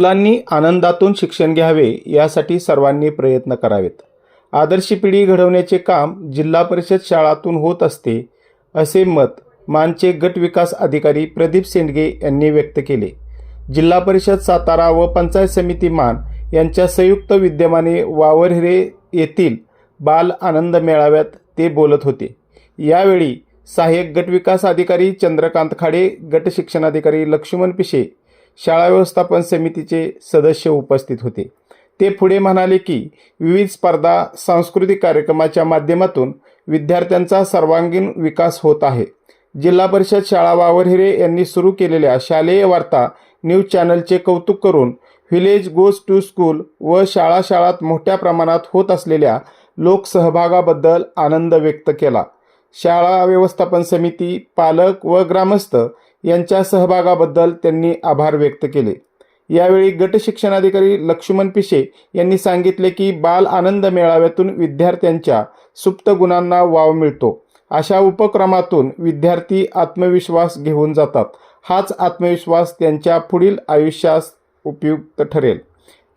मुलांनी आनंदातून शिक्षण घ्यावे यासाठी सर्वांनी प्रयत्न करावेत. आदर्श पिढी घडवण्याचे काम जिल्हा परिषद शाळातून होत असते असे मत मानचे गट विकास अधिकारी प्रदीप सेंडगे यांनी व्यक्त केले. जिल्हा परिषद सातारा व पंचायत समिती मान यांच्या संयुक्त विद्यमाने वावरहिरे येथील बाल आनंद मेळाव्यात ते बोलत होते. यावेळी सहाय्यक गट विकास अधिकारी चंद्रकांत खाडे गट शिक्षणाधिकारी लक्ष्मण पिशे शाळा व्यवस्थापन समितीचे सदस्य उपस्थित होते. ते पुढे म्हणाले की विविध स्पर्धा सांस्कृतिक कार्यक्रमाच्या माध्यमातून विद्यार्थ्यांचा सर्वांगीण विकास होत आहे. जिल्हा परिषद शाळा वावरहिरे यांनी सुरू केलेल्या शालेय वार्ता न्यूज चॅनलचे कौतुक करून व्हिलेज गोज टू स्कूल व शाळा शाळात मोठ्या प्रमाणात होत असलेल्या लोकसहभागाबद्दल आनंद व्यक्त केला. शाळा व्यवस्थापन समिती पालक व ग्रामस्थ यांच्या सहभागाबद्दल त्यांनी आभार व्यक्त केले. यावेळी गट शिक्षणाधिकारी लक्ष्मण पिशे यांनी सांगितले की बाल आनंद मेळाव्यातून विद्यार्थ्यांच्या सुप्त गुणांना वाव मिळतो. अशा उपक्रमातून विद्यार्थी आत्मविश्वास घेऊन जातात. हाच आत्मविश्वास त्यांच्या पुढील आयुष्यास उपयुक्त ठरेल.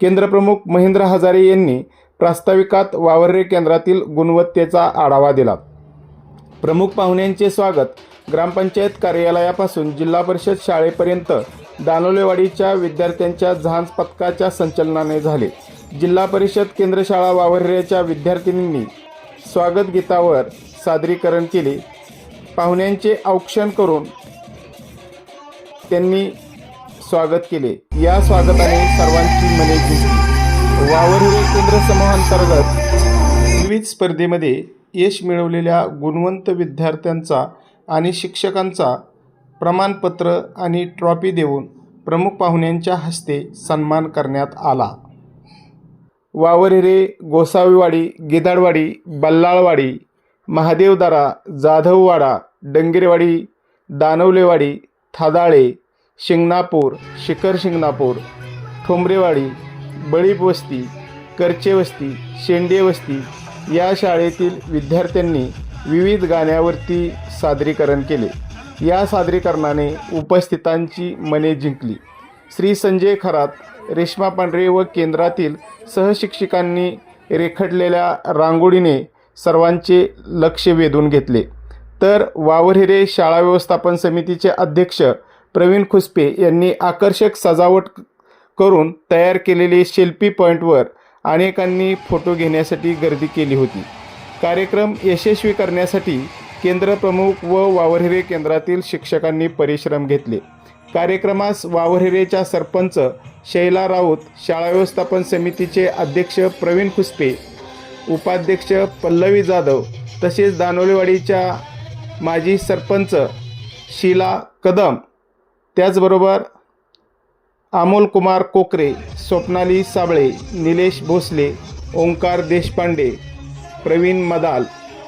केंद्रप्रमुख महेंद्र हजारे यांनी प्रास्ताविकात वावर्रे केंद्रातील गुणवत्तेचा आढावा दिला. प्रमुख पाहुण्यांचे स्वागत ग्रामपंचायत कार्यालयापासून जिल्हा परिषद शाळेपर्यंत दानोलेवाडीच्या विद्यार्थ्यांच्या झांज पथकाच्या संचलनाने झाले. जिल्हा परिषद केंद्रशाळा वावर्याच्या विद्यार्थिनींनी स्वागत गीतावर सादरीकरण केले. पाहुण्यांचे औक्षण करून त्यांनी स्वागत केले. या स्वागताने सर्वांची मने जिंकली. वावरहिरे केंद्र समूहांतर्गत विविध स्पर्धेमध्ये यश मिळवलेल्या गुणवंत विद्यार्थ्यांचा आणि शिक्षकांचा प्रमाणपत्र आणि ट्रॉफी देऊन प्रमुख पाहुण्यांच्या हस्ते सन्मान करण्यात आला. वावरेरे गोसावीवाडी गिदाडवाडी बल्लाळवाडी महादेवदारा जाधववाडा डंगेरवाडी दानवलेवाडी थादाळे शिंगणापूर शिखर शिंगणापूर ठोंबरेवाडी बळीपवस्ती करचेवस्ती करचे वस्ती या शाळेतील विद्यार्थ्यांनी विविध गाण्यावरती सादरीकरण केले. या सादरीकरणाने उपस्थितांची मने जिंकली. श्री संजय खरात रेश्मा पांढरे व केंद्रातील सहशिक्षिकांनी रेखडलेल्या रांगोळीने सर्वांचे लक्ष वेधून घेतले. तर वावरहिरे शाळा व्यवस्थापन समितीचे अध्यक्ष प्रवीण खुसपे यांनी आकर्षक सजावट करून तयार केलेले शिल्पी पॉईंटवर अनेकांनी फोटो घेण्यासाठी गर्दी केली होती. कार्यक्रम यशस्वी करण्यासाठी केंद्र प्रमुख व वावरहिरे केंद्रातील शिक्षकांनी परिश्रम घेतले. कार्यक्रमास वावरहिरेच्या सरपंच शैला राऊत शाळा व्यवस्थापन समितीचे अध्यक्ष प्रवीण खुसपे उपाध्यक्ष पल्लवी जाधव तसेच दानोलेवाडीच्या माजी सरपंच शीला कदम. त्याचबरोबर अमोल कुमार कोकरे स्वप्नाली साबळे निलेश भोसले ओंकार देशपांडे प्रवीण मदाल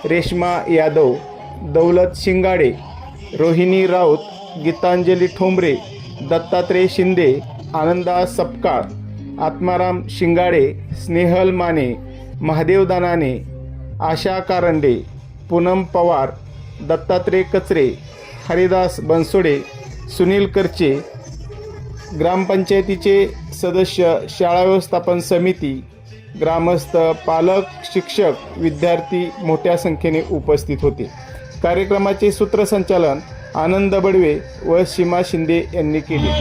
रेश्मा यादव दौलत शिंगाडे रोहिणी राऊत गीतांजली ठोंबरे दत्तात्रय शिंदे आनंदा सपकाळ आत्माराम शिंगाडे स्नेहल माने महादेव दानाने आशा कारंडे पूनम पवार दत्तात्रय कचरे हरिदास बनसोडे सुनील करचे ग्रामपंचायतीचे सदस्य शाळा व्यवस्थापन समिती ग्रामस्थ पालक शिक्षक विद्यार्थी मोठ्या संख्येने उपस्थित होते. कार्यक्रमाचे सूत्रसंचालन आनंद बडवे व सीमा शिंदे यांनी केले.